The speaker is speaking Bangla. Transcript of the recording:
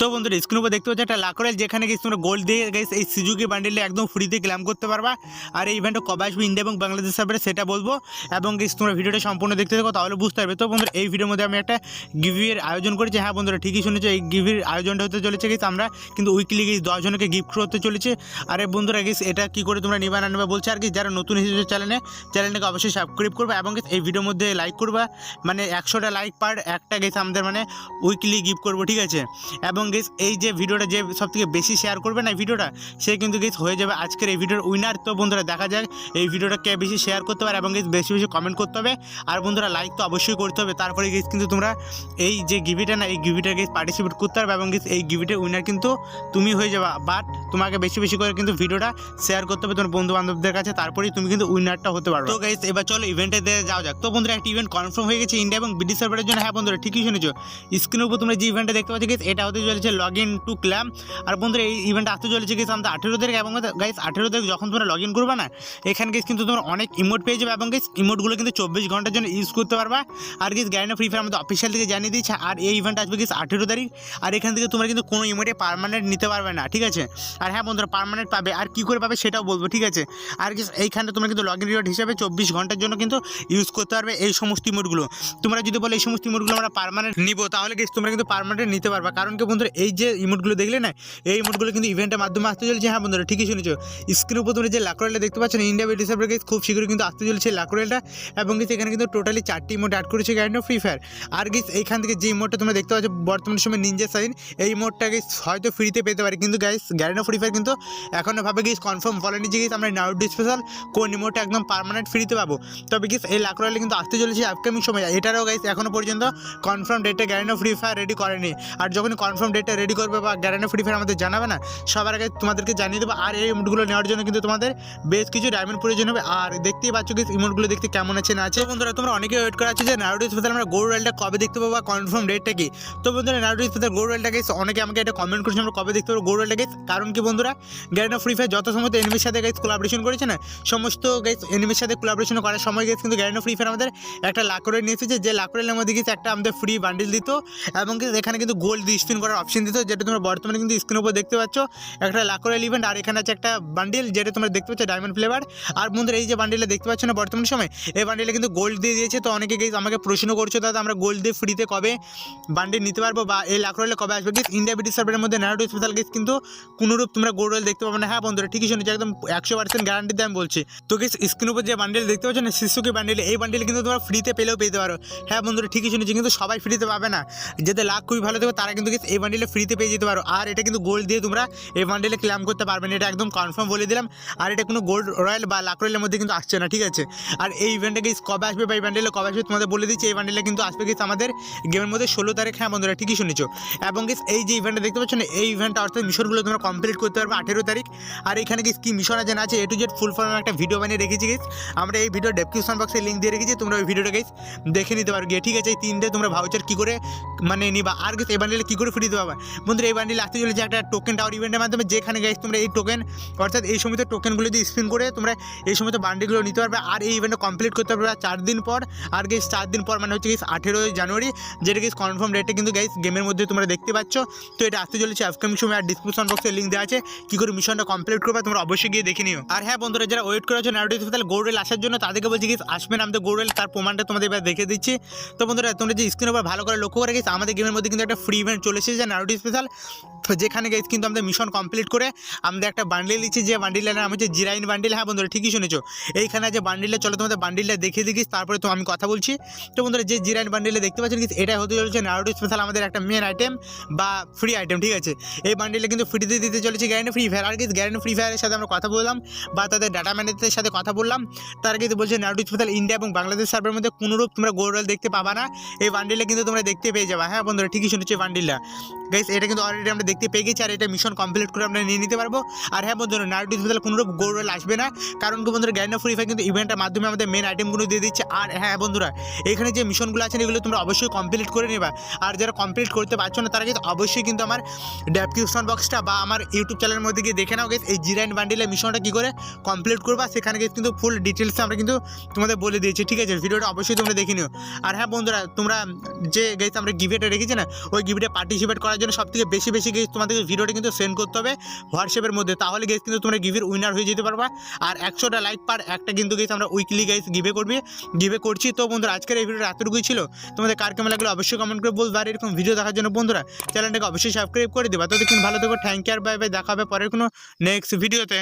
তো বন্ধুরা স্ক্রিন উপর দেখতে পাচ্ছ একটা লাকড়েল যেখানে গেছি তোমরা গোল্ড দিয়ে গেছি এই সিজুকি বান্ডিলে একদম ফ্রিতে ক্লাম করতে পারবা। আর এই ইভেন্টটা কবে আসবে ইন্ডিয়া এবং বাংলাদেশ সার্ভারে সেটা বলব। এবং গেছি তোমরা ভিডিওটা সম্পূর্ণ দেখতে থাকো, তাহলে বুঝতে পারবে। তো বন্ধুরা, এই ভিডিওর মধ্যে আমি একটা গিভির আয়োজন করেছি। হ্যাঁ বন্ধুরা, ঠিকই শুনেছো, এই গিভির আয়োজনটা হতে চলেছে গেছি আমরা কিন্তু উইকলি গেছি দশজনকে গিফট করতে চলেছে। আর এই বন্ধুরা গেছি এটা কি করে তোমরা নিবা না নেবা বলছে আর কি, যারা নতুন এসেছে চ্যানেলে চ্যানেলটাকে অবশ্যই সাবস্ক্রাইব করবে এবং এই ভিডিওর মধ্যে লাইক করবা। মানে একশোটা লাইক পার একটা গেছে আমাদের মানে উইকলি গিফট করব, ঠিক আছে? এবং গেস এই যে ভিডিওটা যে সব থেকে বেশি শেয়ার করবে না ভিডিওটা, সে কিন্তু গেস হয়ে যাবে আজকের এই ভিডিওর উইনার তো বন্ধুরা, দেখা যাক এই ভিডিওটা কে বেশি শেয়ার করতে পারে এবং গেস বেশি বেশি কমেন্ট করতে হবে। আর বন্ধুরা লাইক তো অবশ্যই করতে হবে। তারপরে গেস কিন্তু তোমরা এই যে গিভিটা না, এই গিভিটা গেস পার্টিসিপেট করতে পারবে এবং গেস এই গিভিটের উইনার কিন্তু তুমি হয়ে যাবে। বাট তোমাকে বেশি বেশি করে কিন্তু ভিডিওটা শেয়ার করতে হবে তোমার বন্ধু বান্ধবদের কাছে। তারপরেই তুমি কিন্তু উইনারটা হতে পারবে। তো গাইস এবার চলো ইভেন্টে যাওয়া যাক। তো বন্ধুরা, একটা ইভেন্ট কনফার্ম হয়ে গেছে ইন্ডিয়া এবং বিডি সার্ভারের জন্য। হ্যাঁ বন্ধুরা, ঠিকই শুনেছো। স্ক্রিনের উপর তোমরা যে ইভেন্টটা দেখতে পাচ্ছ গেস এটা হতে চলেছে লগ ইন টু ক্ল্যাম আর বন্ধুরা, এই ইভেন্ট আসতে চলেছে গেস আমাদের আঠেরো তারিখ এবং গাইস আঠেরো তারিখ যখন তোমরা লগ ইন করবে না, এখানে গেস কিন্তু তোমরা অনেক ইমোট পেয়ে যাবে এবং গেস ইমোটগুলো কিন্তু চব্বিশ ঘণ্টার জন্য ইউজ করতে পারবা। আর গেস গ্যারিনা ফ্রি ফায়ার আমাদের অফিসিয়াল থেকে জানিয়ে দিচ্ছে আর এই ইভেন্ট আসবে গেস আঠেরো তারিখ। আর এখান থেকে তোমরা কিন্তু কোনো ইমোটে পারমানেন্ট নিতে পারবে না, ঠিক আছে? আর হ্যাঁ বন্ধুরা পারমানেন্ট পাবে, আর কী করে পাবে সেটাও বলব, ঠিক আছে? আর গেস এইখানে তোমরা কিন্তু লগ ইন রিওয়ার্ড হিসাবে চব্বিশ ঘণ্টার জন্য কিন্তু ইউজ করতে পারবে এই সমস্ত ইমোটগুলো তোমরা যদি বলো এই সমস্ত ইমোটগুলো আমরা পারমানেন্ট নিব, তাহলে গেস তোমরা কিন্তু পারমানেন্ট নিতে পারবা। কারণ বন্ধুরা, এই যে ইমোটগুলো দেখলে না, এই ইমোটগুলো কিন্তু ইভেন্টের মাধ্যমে আসতে চলেছে। হ্যাঁ বন্ধুরা, ঠিকই শুনেছো। স্ক্রিনের উপর তোমরা যে লাকড়েলটা দেখতে পাচ্ছ না ইন্ডিয়া গেস খুব শীঘ্রই কিন্তু আসতে চলেছে লাকড়েলটা এবং গেস এখানে কিন্তু টোটালি চারটি ইমোট অ্যাড করেছে গ্যান্ড ফ্রি ফায়ার আর গেস এইখান থেকে যে ইমোটটা তোমরা দেখতে পাচ্ছ, বর্তমান সময় নিনজা সাইন এই ইমোটটা গেস হয়তো ফ্রিতে পেতে পারে। কিন্তু গাইস গ্যারেন্ড ফ্রি ফায়ার কিন্তু এখনও ভাবে গেস কনফার্ম বলেনি যে গেস আমরা নাউডি স্পেশাল কোন ইমোটটা একদম পারমানেন্ট ফ্রিতে পাবো। তবে গেস এই লাকড়েলে কিন্তু আসতে চলেছে আপকামিং সময়। এটারও গাইস এখনও পর্যন্ত কনফার্ম ডেটে গ্যারেন্ড ফ্রি ফায়ার রেডি করেনি। আর যখন কনফার্ম ডেটটা রেডি করবে বা গ্যারেন্ড ফ্রি ফায়ার আমাদের জানাবে না, সবার আগে তোমাদেরকে জানিয়ে দেবো আর এই ইমোটগুলো নেওয়ার জন্য কিন্তু তোমাদের বেশ কিছু ডায়মন্ড প্রয়োজন হবে। আর দেখতেই পাচ্ছ কি ইমোটগুলো দেখতে কেমন আছে, না আছে। বন্ধুরা, তোমরা অনেকে ওয়েট করা আছে যে নারুডি স্পেশাল আমরা গোল্ড রয়েলটা কবে দেখতে পাবো বা কনফার্ম ডেটটা কি? তো বন্ধুরা নারুডি স্পেশাল গোল্ড রয়েলটা গেছে অনেকে আমাকে এটা কমেন্ট করেছে আমরা কবে দেখতে পাবো গোল্ড রয়েলটা গেছে কারণ কি বন্ধুরা গ্যারেন্ড ফ্রি ফায়ার যত সময় এনিমির সাথে গেছে কোলাবরেশন করেছে না, সমস্ত গেস এনিমির সাথে কোলাবরেশন করার সময় গেছে কিন্তু গ্যারেন্ড ফ্রি ফায়ার আমাদের একটা লাকড়ে নিয়ে এসেছে, যে লাকড়ের মধ্যে গেছে একটা আমাদের ফ্রি বান্ডিল দিত, এবং এখানে কিন্তু গোল্ড দিয়ে স্পিন করার অপশন দিত যেটা তোমরা বর্তমানে কিন্তু স্ক্রিনের উপর দেখতে পাচ্ছ। একটা লাকড়ের ইভেন্ট আর এখানে আছে একটা বান্ডিল যেটা তোমরা দেখতে পাচ্ছ ডায়মন্ড ফ্লেভার আর বন্ধুরা, এই যে বান্ডিলটা দেখতে পাচ্ছ না বর্তমান সময়, এই বান্ডিলে কিন্তু গোল্ড দিয়ে দিয়েছে। তো অনেকে গেস আমাকে প্রশ্ন করছ, দাদা, আমরা গোল্ড দিয়ে ফ্রিতে কবে বান্ডিল নিতে পারব? বা এই লাকড়েলে কবে আসবে? গেস ইন্ডিয়া বিটি সার্ভের মধ্যে নারোটো স্পেশাল গেস কিন্তু কোনোরূপ তোমরা গোল্ড দেখতে পাবে না। হ্যাঁ বন্ধুরা, ঠিকই শুনেছি, একদম একশো পার্সেন্ট গ্যারান্টি দিয়ে আমি বলছি। তো গেস স্ক্রিন উপর যে বান্ডিল দেখতে পাচ্ছ না শিশুকে বান্ডিল এই বান্ডিল কিন্তু তোমরা ফ্রিতে পেলেও পেতে পারো। হ্যাঁ বন্ধুরা, ঠিকই শুনেছি, কিন্তু সবাই ফ্রিতে পাবে না। যাদের লাখ খুবই ভালো থাকবে তারা কিন্তু এই বান্ডিলে ফ্রিতে পেয়ে যেতে পারো। আর এটা কিন্তু গোল্ড দিয়ে তোমরা এই বান্ডিলে ক্লেম করতে পারবে না। এটা একদম কনফার্ম বলে দিলাম। আর এটা কোনো গোল্ড রয়্যাল বা লাখ রয়্যালের মধ্যে কিন্তু আসছে না, ঠিক আছে? আর এই ইভেন্টে গেস কবে আসবে বা এই বান্ডিলে কবে আসবে তোমাদের বলে দিচ্ছি। এই বান্ডিলে কিন্তু আসবে গেস আমাদের গেমের মধ্যে ষোলো তারিখ। হ্যাঁ বন্ধুরা, ঠিকই শুনেছো। এবং গেস এই যে ইভেন্টটা দেখতে পাচ্ছ না, এই ইভেন্টটা অর্থাৎ মিশনগুলো তোমরা কমপ্লিট করতে পারবে আঠেরো তারিখ। আর এখানে গেস কি মিশন আছে না আছে এ টু জেড ফুল ফর্মে একটা ভিডিও বানিয়ে রেখেছি গেস আমরা এই ভিডিও ডেসক্রিপশন বক্সে লিঙ্ক দিয়ে রেখেছি, তোমরা ওই ভিডিওটা গেস দেখে নিতে পারো। গিয়ে ঠিক আছে, এই তিনটে তোমরা ভাউচার কী করে মানে নিবা। আর গেস এই বান্ডিলে কী করে ফ্রি দিতে পারবে বন্ধুরা, এই বান্ডিলে আসতে চলেছে একটা টোকেন টাওয়ার ইভেন্টের মাধ্যমে, যেখানে গেস তোমরা এই টোকেন অর্থাৎ এই সমস্ত টোকেনগুলো দিয়ে স্পিন করে তোমরা এই সমস্ত বান্ডিলগুলো নিতে পারবে। আর এই ইভেন্টটা কমপ্লিট করতে পারবে চার দিন পর। আর গেস চার দিন পর মানে হচ্ছে গেস আঠেরোই জানুয়ারি, যেটা গেস কনফার্ম ডেটে কিন্তু গাইস গেমের মধ্যে তোমরা দেখতে পাচ্ছ। তো এটা আসতে চলেছে আপকামিং সময়, আর ডিসক্রিপশন বক্সে লিঙ্ক দেওয়া আছে। কী করে মিশনটা কমপ্লিট করবে তোমরা অবশ্যই গিয়ে দেখে নিও। আর হ্যাঁ বন্ধুরা, যারা ওয়েট করেছ নারোটি হাসপাতাল গোল্ডেল আসার জন্য, তাদেরকে বলছি গেস আসবেন আমাদের গোল্ডেল তার প্রমাণটা তোমাদের এবার দেখে দিচ্ছি। তো বন্ধুরা, তোমরা যে স্ক্রিনের উপর ভালো করে লক্ষ্য করে গেছে আমাদের গেমের মধ্যে কিন্তু একটা ফ্রি ইভেন্ট চলে নারুটি নারোটি স্পেশাল যেখানে গেছে কিন্তু আমাদের মিশন কমপ্লিট করে আমাদের একটা বান্ডিল দিচ্ছি, যে বান্ডিলের নাম হচ্ছে জিরাইন বান্ডিল হ্যাঁ বন্ধুরা, ঠিকই শুনেছো। এইখানে যে বান্ডিলটা চলো তোমাদের বান্ডিলটা দেখে দেখিস তারপরে তো আমি কথা বলছি। তো বন্ধুরা, যে জিরাইন বান্ডিলে দেখতে পাচ্ছেন কি এটা হতে চলেছে নারোটি স্পেশাল আমাদের একটা মেন আইটেম বা ফ্রি আইটেম ঠিক আছে? এই বান্ডিলে কিন্তু ফ্রিতে দিতে চলেছে গ্যারেন্টি ফ্রি ফায়ার আর কি গ্যারেন্টি ফ্রি ফায়ারের সাথে আমরা কথা বললাম, বা তাদের ডাটা ম্যানেজারের সাথে কথা বললাম। তারা কিন্তু বলছে নারোটি স্পেশাল ইন্ডিয়া এবং বাংলাদেশ সার্ভের মধ্যে কোনোরূপ তোমরা গোল্ড দেখতে পাবা না। এই বান্ডিলে কিন্তু তোমরা দেখতে পেয়ে যাবা। হ্যাঁ বন্ধুরা, ঠিকই শুনেছো বান্ডিলটা গাইস এটা কিন্তু অলরেডি আমরা দেখতে পেয়ে গেছি, আর এটা মিশন কমপ্লিট করে আমরা নিয়ে নিতে পারব। আর হ্যাঁ বন্ধুরা নারুটো ডিসপেল কোনোরূপ গোল আসবে না। কারণ কি বন্ধুরা গ্যান্ড ফ্রি ফায়ার কিন্তু ইভেন্টের মাধ্যমে আমাদের মেন আইটেমগুলো দিয়ে দিচ্ছে। আর হ্যাঁ বন্ধুরা, এখানে যে মিশনগুলো আছে, এগুলো তোমরা অবশ্যই কমপ্লিট করে নেবা। আর যারা কমপ্লিট করতে পারছ না, তারা কিন্তু অবশ্যই কিন্তু আমার ডেসক্রিপশন বক্সটা বা আমার ইউটিউব চ্যানেলের মধ্যে গিয়ে দেখে নাও গেছ এই জিরাইন বান্ডিলের মিশনটা কী করে কমপ্লিট করবা, সেখানে গিয়ে কিন্তু ফুল ডিটেলসে আমরা কিন্তু তোমাদের বলে দিয়েছি, ঠিক আছে? ভিডিওটা অবশ্যই তোমরা দেখে নিও। আর হ্যাঁ বন্ধুরা, তোমরা যে গেছ আমরা গিভেটে রেখেছি না, ওই গিভেটে পার্টিসিপেট করার জন্য সব থেকে বেশি বেশি গেছ তোমাদেরকে ভিডিওটা কিন্তু সেন্ড করতে হবে হোয়াটসঅ্যাপের মধ্যে। তাহলে গেস কিন্তু তোমরা গিভের উইনার হয়ে যেতে পারবা। আর একশোটা লাইক পার একটা কিন্তু গেস আমরা উইকলি গেস গিভে করবি। গিভে করছি। তো বন্ধুরা, আজকের এই ভিডিওটা এতটুকুই ছিল। তোমাদের কার কেমন লাগল অবশ্যই কমেন্ট করে বলব। আর এরকম ভিডিও দেখার জন্য বন্ধুরা চ্যানেলটাকে অবশ্যই সাবস্ক্রাইব করে দেবা। তো দেখুন ভালো থেকো। থ্যাংক ইউ আর বাই বাই দেখা হবে পরের কোনো নেক্সট ভিডিওতে